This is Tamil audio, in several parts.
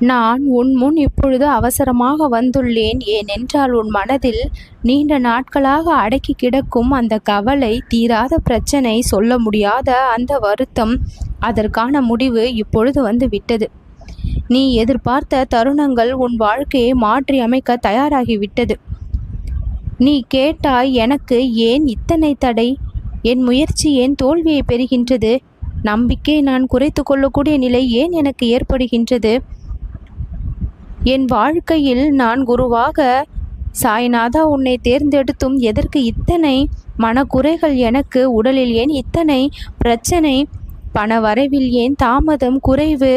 நான் உன் முன் இப்பொழுது அவசரமாக வந்துள்ளேன். ஏனென்றால் உன் மனதில் நீண்ட நாட்களாக அடக்கி கிடக்கும் அந்த கவலை தீராத பிரச்சனை சொல்ல முடியாத அந்த வருத்தம் அதற்கான முடிவு இப்பொழுது வந்து விட்டது. நீ எதிர்பார்த்த தருணங்கள் உன் வாழ்க்கையை மாற்றி அமைக்க தயாராகிவிட்டது நீ கேட்டாய் எனக்கு ஏன் இத்தனை தடை? என் முயற்சி ஏன் தோல்வியை பெறுகின்றது? நம்பிக்கை நான் குறைத்து கொள்ளக்கூடிய நிலை ஏன் எனக்கு ஏற்படுகின்றது? என் வாழ்க்கையில் நான் குருவாக சாய்நாதா உன்னை தேர்ந்தெடுத்தும் எதற்கு இத்தனை மனக்குறைகள் எனக்கு உடலில் ஏன் இத்தனை பிரச்சனை? பண வரவில் ஏன் தாமதம் குறைவு?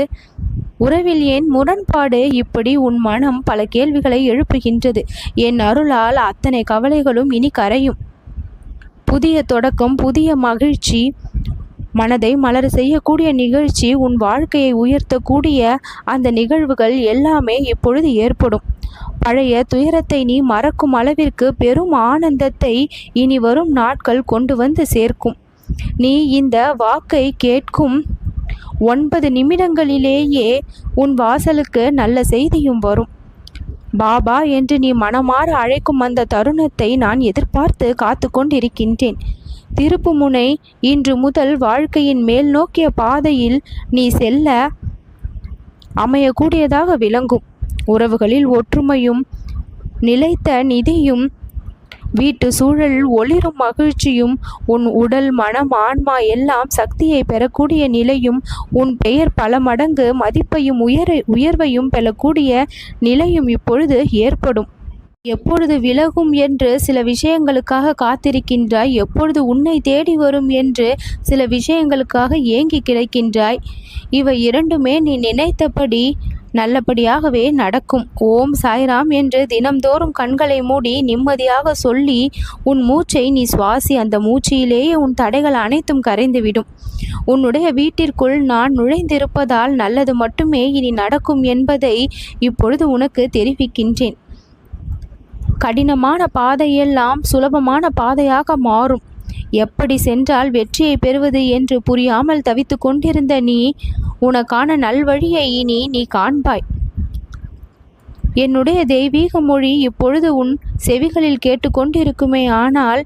உறவில் ஏன் முரண்பாடு? இப்படி உன் மனம் பல கேள்விகளை எழுப்புகின்றது. என் அருளால் அத்தனை கவலைகளும் இனி கரையும். புதிய தொடக்கம் புதிய மகிழ்ச்சி மனதை மலர செய்யக்கூடிய நிகழ்ச்சி உன் வாழ்க்கையை உயர்த்தக்கூடிய அந்த நிகழ்வுகள் எல்லாமே இப்பொழுது ஏற்படும். பழைய துயரத்தை நீ மறக்கும் அளவிற்கு பெரும் ஆனந்தத்தை இனி வரும் நாட்கள் கொண்டு வந்து சேர்க்கும். நீ இந்த வாக்கை கேட்கும் ஒன்பது நிமிடங்களிலேயே உன் வாசலுக்கு நல்ல செய்தியும் வரும். பாபா என்று நீ மனமாற அழைக்கும் அந்த தருணத்தை நான் எதிர்பார்த்து காத்து கொண்டிருக்கின்றேன் திருப்புமுனை இன்று முதல் வாழ்க்கையின் மேல் நோக்கிய பாதையில் நீ செல்ல அமையக்கூடியதாக விளங்கும். உறவுகளில் ஒற்றுமையும் நிலைத்த நிதியும் வீட்டு சூழல் ஒளிரும் மகிழ்ச்சியும் உன் உடல் மனம் ஆன்மா எல்லாம் சக்தியை பெறக்கூடிய நிலையும் உன் பெயர் பல மடங்கு மதிப்பையும் உயர உயர்வையும் பெறக்கூடிய நிலையும் இப்பொழுது ஏற்படும். எப்பொழுது விலகும் என்று சில விஷயங்களுக்காக காத்திருக்கின்றாய்? எப்பொழுது உன்னை தேடி வரும் என்று சில விஷயங்களுக்காக ஏங்கி கிடைக்கின்றாய்? இவை இரண்டுமே நீ நினைத்தபடி நல்லபடியாகவே நடக்கும். ஓம் சாய்ராம் என்று தினம்தோறும் கண்களை மூடி நிம்மதியாக சொல்லி உன் மூச்சை நீ சுவாசி அந்த மூச்சியிலேயே உன் தடைகள் அனைத்தும் கரைந்துவிடும். உன்னுடைய வீட்டிற்குள் நான் நுழைந்திருப்பதால் நல்லது மட்டுமே இனி நடக்கும் என்பதை இப்பொழுது உனக்கு தெரிவிக்கின்றேன். கடினமான பாதையெல்லாம் சுலபமான பாதையாக மாறும். எப்படி சென்றால் வெற்றியை பெறுவது என்று புரியாமல் தவித்து கொண்டிருந்த நீ உனக்கான நல்வழியை இனி நீ காண்பாய். என்னுடைய தெய்வீக மொழி இப்பொழுது உன் செவிகளில் கேட்டுக்கொண்டிருக்குமே ஆனால்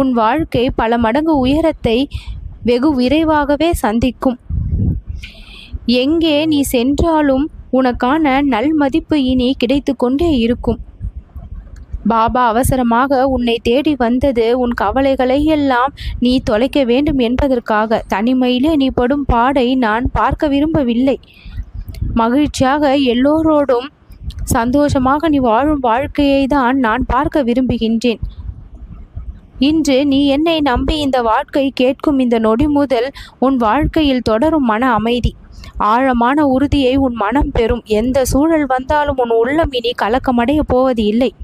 உன் வாழ்க்கை பல மடங்கு உயரத்தை வெகு விரைவாகவே சந்திக்கும். எங்கே நீ சென்றாலும் உனக்கான நல் மதிப்பு இனி கிடைத்து கொண்டே இருக்கும். பாபா அவசரமாக உன்னை தேடி வந்தது உன் கவலைகளை எல்லாம் நீ தொலைக்க வேண்டும் என்பதற்காக. தனிமையிலே நீ படும் பாடை நான் பார்க்க விரும்பவில்லை. மகிழ்ச்சியாக எல்லோரோடும் சந்தோஷமாக நீ வாழும் வாழ்க்கையை தான் நான் பார்க்க விரும்புகின்றேன். இன்று நீ என்னை நம்பி இந்த வாழ்க்கை கேட்கும் இந்த நொடி முதல் உன் வாழ்க்கையில் தொடரும் மன அமைதி. ஆழமான உறுதியை உன் மனம் பெறும். எந்த சூழல் வந்தாலும் உன் உள்ளம் இனி கலக்கமடைய போவது இல்லை.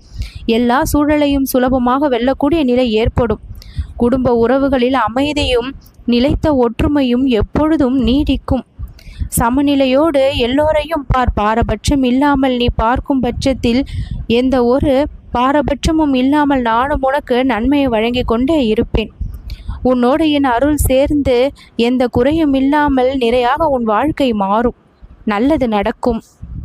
எல்லா சூழலையும் சுலபமாக வெல்லக்கூடிய நிலை ஏற்படும். குடும்ப உறவுகளில் அமைதியும் நிலைத்த ஒற்றுமையும் எப்பொழுதும் நீடிக்கும். சமநிலையோடு எல்லோரையும் பார். பாரபட்சம் இல்லாமல் நீ பார்க்கும் பட்சத்தில் எந்த ஒரு பாரபட்சமும் இல்லாமல் நானும் உனக்கு நன்மையை வழங்கி கொண்டே இருப்பேன். உன்னோடு என் அருள் சேர்ந்து எந்த குறையும் இல்லாமல் நிறையாக உன் வாழ்க்கை மாறும். நல்லது நடக்கும்.